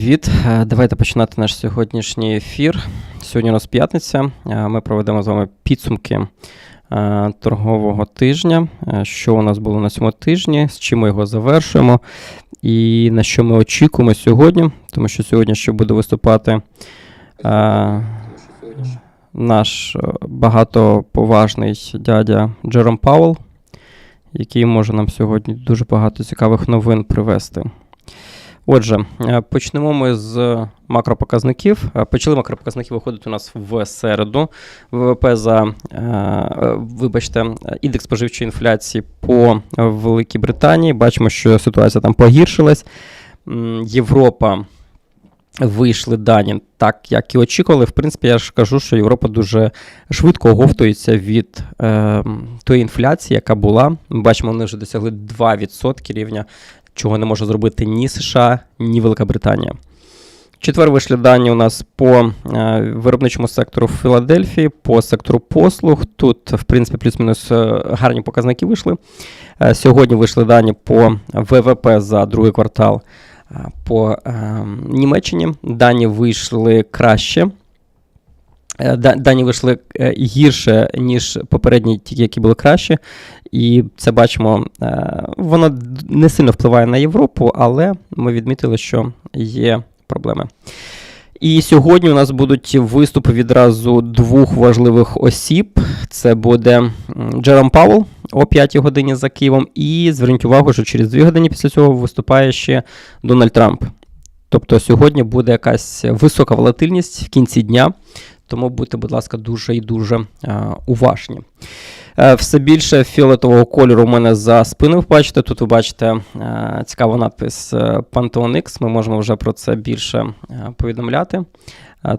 Привіт, Е, давайте починати наш сьогоднішній ефір. Сьогодні у нас п'ятниця. Е, Ми проведемо з вами підсумки е, торгового тижня. Що у нас було на цьому тижні, з чим ми його завершуємо, і на що ми очікуємо сьогодні, тому що сьогодні ще буде виступати наш багатоповажний дядя Джером Пауел, який може нам сьогодні дуже багато цікавих новин привести. Отже, е, почнемо ми з макропоказників. Е, Почали макропоказники виходити у нас в середу. ВВП за, е, вибачте, індекс споживчої інфляції по Великій Британії. Бачимо, що ситуація там погіршилась. Європа вийшли дані так, як і очікували. В принципі, я ж кажу, що Європа дуже швидко оговтується від е, тої інфляції, яка була. Ми бачимо, вони вже досягли 2% рівня чого не може зробити ні США, ні Велика Британія. Четвер вийшли дані у нас по е, виробничому сектору в Філадельфії, по сектору послуг. Тут, в принципі, плюс-мінус е, гарні показники вийшли. Е, Сьогодні вийшли дані по ВВП за другий квартал по е, Німеччині. Дані вийшли краще. Е, да- Дані вийшли е, гірше, ніж попередні, ті, які були краще. І це бачимо, е, воно не сильно впливає на Європу, але ми відмітили, що є проблеми. І сьогодні у нас будуть виступи відразу двох важливих осіб. Це буде Джером Пауел о 5 годині за Києвом. І зверніть увагу, що через 2 години після цього виступає ще Дональд Трамп. Тобто сьогодні буде якась висока волатильність в кінці дня. Тому будьте, будь ласка, дуже і дуже е, уважні. Е, Все більше фіолетового кольору у мене за спиною. Бачите, тут ви бачите е, цікавий надпис Pantheon X. Ми можемо вже про це більше повідомляти,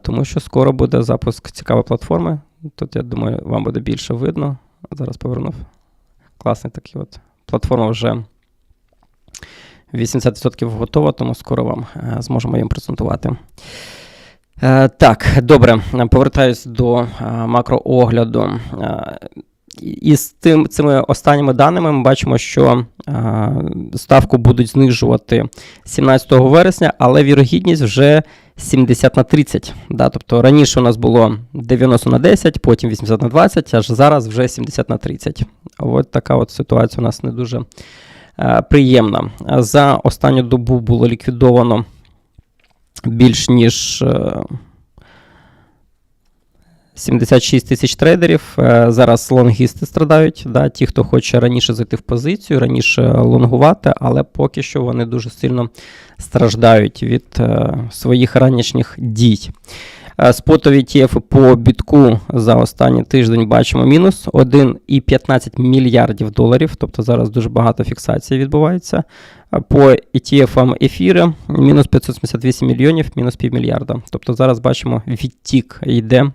тому що скоро буде запуск цікавої платформи. Тут, я думаю, вам буде більше видно. Зараз повернув. Класний такий от. Платформа вже 80% готова, тому скоро вам зможемо їм презентувати. Е, Так, добре, повертаюсь до е, макроогляду. Е, І з тим, цими останніми даними ми бачимо, що ставку будуть знижувати 17 вересня, але вірогідність вже 70 на 30. Да? Тобто раніше у нас було 90 на 10, потім 80 на 20, аж зараз вже 70 на 30. От така от ситуація у нас не дуже приємна. За останню добу було ліквідовано більш ніж е, 76 тисяч трейдерів. Е, Зараз лонгісти страдають. Да, ті, хто хоче раніше зайти в позицію, раніше лонгувати, але поки що вони дуже сильно страждають від е, своїх ранішніх дій. Е, Спотові ETF по бітку за останній тиждень бачимо мінус 1,15 мільярдів доларів. Тобто зараз дуже багато фіксацій відбувається. По ETF ефіри мінус 578 мільйонів, мінус півмільярда. Тобто зараз бачимо, відтік йде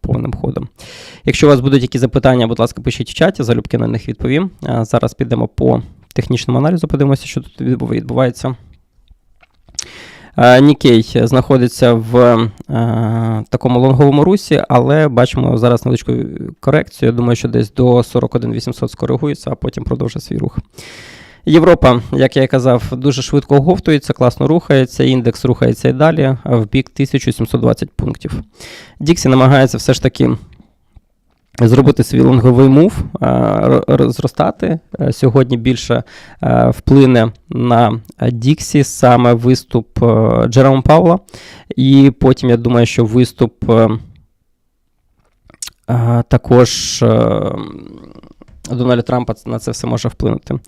повним ходом. Якщо у вас будуть якісь запитання, будь ласка, пишіть в чаті, залюбки на них відповім. Зараз підемо по технічному аналізу, подивимося, що тут відбувається. Е, Нікей знаходиться в е, такому лонговому русі, але бачимо зараз невеличку корекцію. Я думаю, що десь до 41 800 скоригується, а потім продовжить свій рух. Європа, як я і казав, дуже швидко оговтується, класно рухається, індекс рухається і далі в бік 1720 пунктів. Діксі намагається все ж таки зробити свій лонговий мув, е, зростати. Е, Сьогодні більше е, вплине на Діксі саме виступ Джерома Паула. І потім, я думаю, що виступ також Дональда Трампа на це все може вплинути.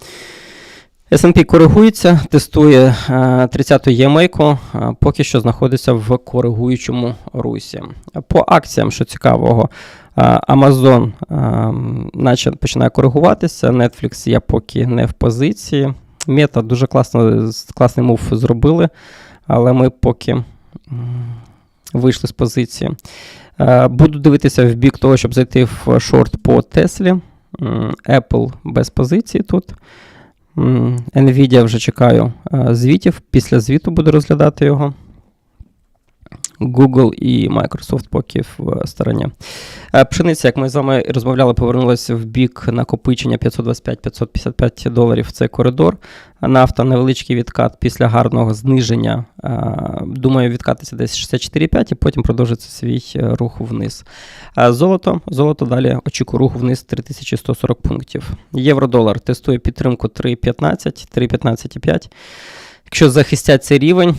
S&P коригується, тестує е, 30-ту ємейку, поки що знаходиться в коригуючому русі. По акціям, що цікавого, Amazon наче починає коригуватися, Netflix я поки не в позиції. Мета дуже класно, класний мув зробили, але ми поки вийшли з позиції. Буду дивитися в бік того, щоб зайти в шорт по Теслі. Apple без позиції тут. Nvidia вже чекаю звітів. Після звіту буду розглядати його. Google і Microsoft поки в стороні. Е, Пшениця, як ми з вами розмовляли, повернулася в бік накопичення 525-555 доларів. Це коридор. Нафта невеличкий відкат після гарного зниження. е, Думаю, відкатиться десь 64,5 і потім продовжиться свій е, рух вниз. Золото, золото далі очікує рух вниз 3140 пунктів. Євро-долар тестує підтримку 3,15, 3,15,5. Якщо захистять цей рівень,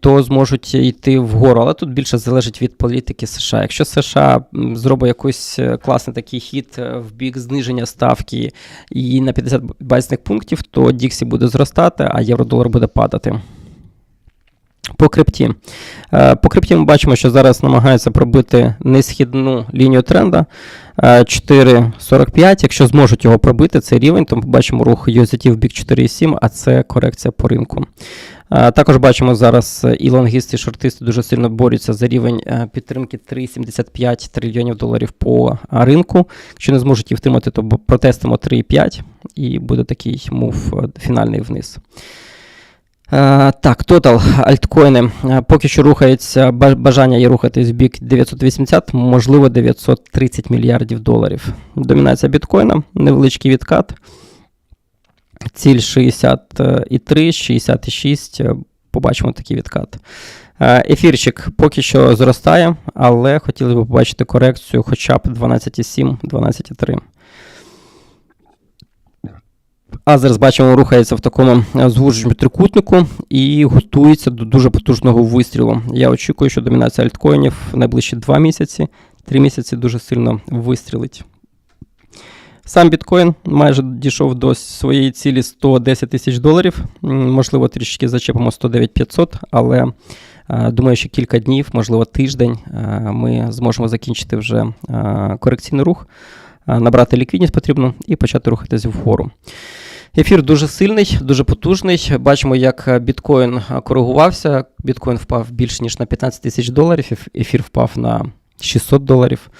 то зможуть йти вгору. Але тут більше залежить від політики США. Якщо США зробить якийсь е, класний такий хід е, в бік зниження ставки і на 50 базисних пунктів, то Діксі буде зростати, а євро-долар буде падати. По крипті. Е, По крипті ми бачимо, що зараз намагаються пробити несхідну лінію тренда 4,45. Якщо зможуть його пробити, цей рівень, то ми бачимо рух USDT в бік 4,7, а це корекція по ринку. Е, Також бачимо зараз і лонгісти, і шортисти дуже сильно борються за рівень е, підтримки 3,75 трильйонів доларів по е, ринку. Якщо не зможуть їх втримати, то протестимо 3,5 і буде такий мув е, фінальний вниз. Е, Так, тотал альткоїни. Е, Поки що рухається бажання є рухатись в бік 980, можливо, 930 мільярдів доларів. Домінація біткоїна, невеличкий відкат. Ціль 63, 66. е, Побачимо такий відкат. Ефірчик поки що зростає, але хотіли б побачити корекцію хоча б 12,7, 12,3. Азерс, бачимо, рухається в такому е, трикутнику і готується до дуже потужного вистрілу. Я очікую, що домінація альткоїнів в найближчі 2 місяці, 3 місяці дуже сильно вистрілить. Сам біткоін майже дійшов до своєї цілі 110 тисяч доларів. Можливо, трішки зачепимо 109 500, але е, думаю, що кілька днів, можливо, тиждень, е, ми зможемо закінчити вже корекційний рух, набрати ліквідність потрібно і почати рухатись вгору. Ефір дуже сильний, дуже потужний. Бачимо, як е, біткоін е, коригувався. Біткоін впав більш ніж на 15 тисяч доларів, ефір впав на 600 доларів.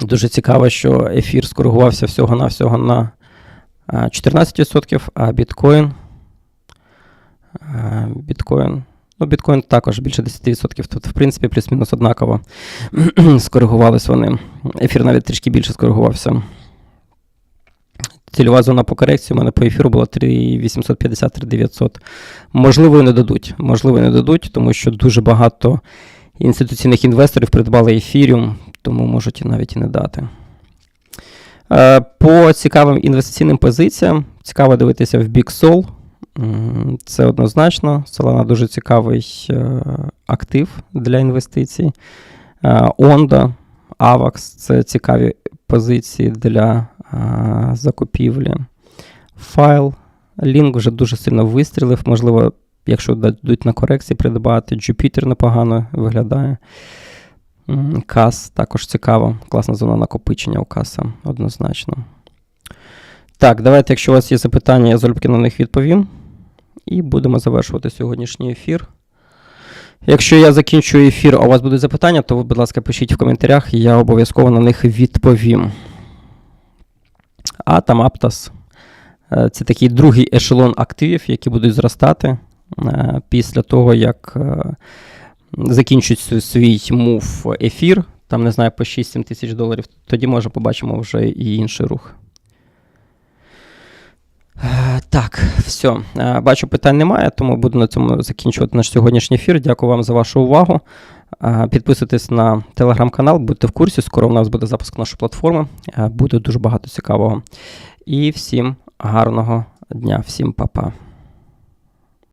Дуже цікаво, що ефір скоригувався всього-навсього на е, 14%, а біткоін. е, Біткоін. Ну, біткоін також більше 10%. Тут, в принципі, плюс-мінус однаково скоригувались вони. Ефір навіть трішки більше скоригувався. Цільова зона по корекції у мене по ефіру була 3850-3900. Можливо, не дадуть. Можливо, не дадуть, тому що дуже багато інституційних інвесторів придбали ефіріум, тому можуть і навіть і не дати. Е, По цікавим інвестиційним позиціям, цікаво дивитися в бік Sol. Це однозначно. Solana дуже цікавий е, актив для інвестицій. Е, Onda, AVAX це цікаві позиції для е, закупівлі. Файл. Link вже дуже сильно вистрілив. Можливо, якщо дадуть на корекції придбати. Jupyter непогано виглядає. Кас також цікаво. Класна зона накопичення у каса, однозначно. Так, давайте, якщо у вас є запитання, я залюбки на них відповім. І будемо завершувати сьогоднішній ефір. Якщо я закінчу ефір, а у вас будуть запитання, то будь ласка, пишіть в коментарях, я обов'язково на них відповім. Атом, Аптас. Е, Це такий другий ешелон активів, які будуть зростати е, після того, як е, закінчить свій- мув ефір, там, не знаю, по 6-7 тисяч доларів, тоді може побачимо вже і інший рух. Так, все. Бачу, питань немає, тому буду на цьому закінчувати наш сьогоднішній ефір. Дякую вам за вашу увагу. Підписуйтесь на телеграм-канал, будьте в курсі. Скоро у нас буде запуск нашої платформи. Е, Буде дуже багато цікавого. І всім гарного дня, всім па-па.